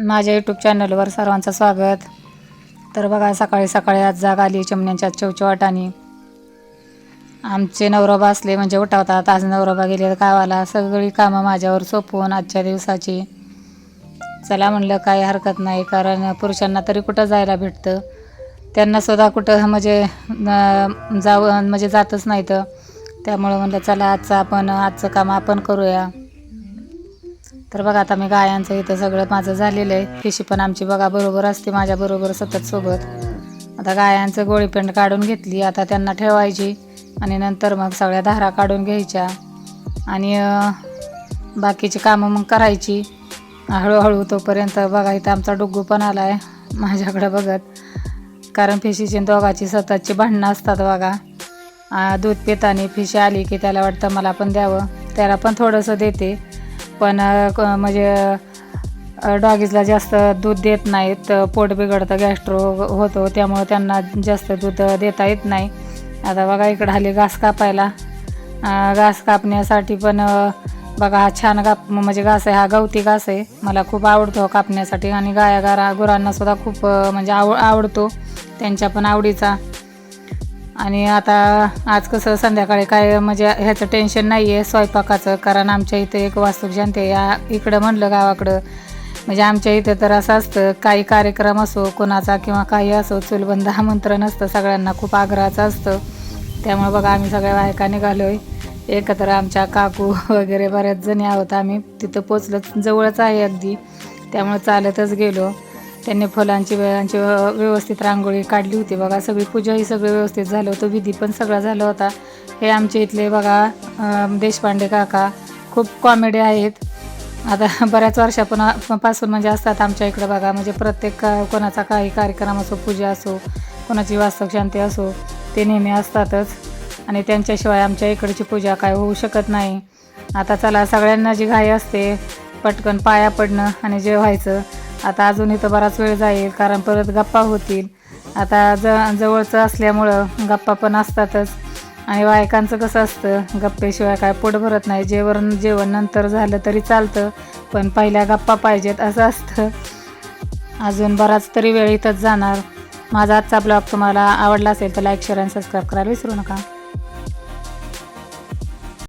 माझ्या यूट्यूब चॅनलवर सर्वांचं स्वागत. तर बघा सकाळी सकाळी आज जाग आली चिमण्यांच्या चवचवाटाने आमचे नवरोबा असले म्हणजे उठावतात. आज नवरोबा गेले गावाला. सगळी कामं माझ्यावर सोपवून आजच्या दिवसाची. चला म्हणलं काही हरकत नाही कारण पुरुषांना तरी कुठं जायला भेटतं? त्यांना सुद्धा कुठं म्हणजे जाऊ म्हणजे जातच नाही तर त्यामुळं म्हणलं चला आजचं आपण आजचं काम आपण करूया. तर बघा आता मी गायांचं इथं सगळं माझं झालेलं आहे. पिशी पण आमची बघा बरोबर असते माझ्या बरोबर सतत सोबत. आता गायांचं गोळीपेंड काढून घेतली आता त्यांना ठेवायची आणि नंतर मग सगळ्या धारा काढून घ्यायच्या. आणि बाकीची कामं मग करायची. हळूहळू तोपर्यंत बघा इथं आमचा डुग्गू पण आला आहे माझ्याकडं बघत. कारण फिशीची दोघाची सततची भांडणं असतात बघा. दूध पिताने फिशी आली की त्याला वाटतं मला पण द्यावं. त्याला पण थोडंसं देते. पण क- म्हणजे डॉगीजला जास्त दूध देत नाहीत. पोट बिघडतं गॅस्ट्रो होतो त्यामुळं त्यांना जास्त दूध देता येत नाही. आता बघा इकडं हल्ली घास कापायला. घास कापण्यासाठी पण बघा हा छान काप म्हणजे घास आहे हा गवती घास आहे. मला खूप आवडतो कापण्यासाठी आणि गाया गारा गुरांना सुद्धा खूप म्हणजे आव आवडतो. त्यांच्या पण आवडीचा. आणि आता आज कसं संध्याकाळी काय म्हणजे ह्याचं टेन्शन नाही आहे स्वयंपाकाचं. कारण आमच्या इथे एक वास्तूक या इकडं म्हणलं गावाकडं. म्हणजे आमच्या इथे तर असं असतं काही कार्यक्रम असो कोणाचा किंवा काही असो चुलबंद आमंत्रण असतं सगळ्यांना खूप आग्रहाचं असतं. त्यामुळे बघा आम्ही सगळ्या बायका निघालो आहे एकत्र आमच्या काकू वगैरे बऱ्याच जणी आहोत आम्ही. तिथं पोचलं जवळच आहे अगदी. त्यामुळे चालतच गेलो. त्यांनी फुलांची वेळांची व्यवस्थित रांगोळी काढली होती. बघा सगळी पूजाही सगळं व्यवस्थित झालं होतं. विधी पण सगळा झाला होता. हे आमचे इथले बघा देशपांडे काका खूप कॉमेडी आहेत. आता बऱ्याच वर्षापून पासून म्हणजे असतात आमच्या इकडं बघा. म्हणजे प्रत्येक का- कोणाचा काही कार्यक्रम असो पूजा असो कोणाची वास्तव शांती असो ते नेहमी असतातच. आणि त्यांच्याशिवाय आमच्या इकडची पूजा काय होऊ शकत नाही. आता चला सगळ्यांना जी घाई असते पटकन पाया पडणं आणि जेवायचं आता अजून इथं बराच वेळ जाईल कारण परत गप्पा होतील. आता ज जवळचं असल्यामुळं गप्पा पण असतातच. आणि बायकांचं कसं असतं गप्पेशिवाय काय पोट भरत नाही. जेवण जेवण नंतर झालं तरी चालतं पण पहिल्या गप्पा पाहिजेत असं असतं. अजून बराच तरी वेळ इथंच जाणार. माझा आजचा ब्लॉग तुम्हाला आवडला असेल तर लाईक शेअर आणि सबस्क्राईब करायला विसरू नका.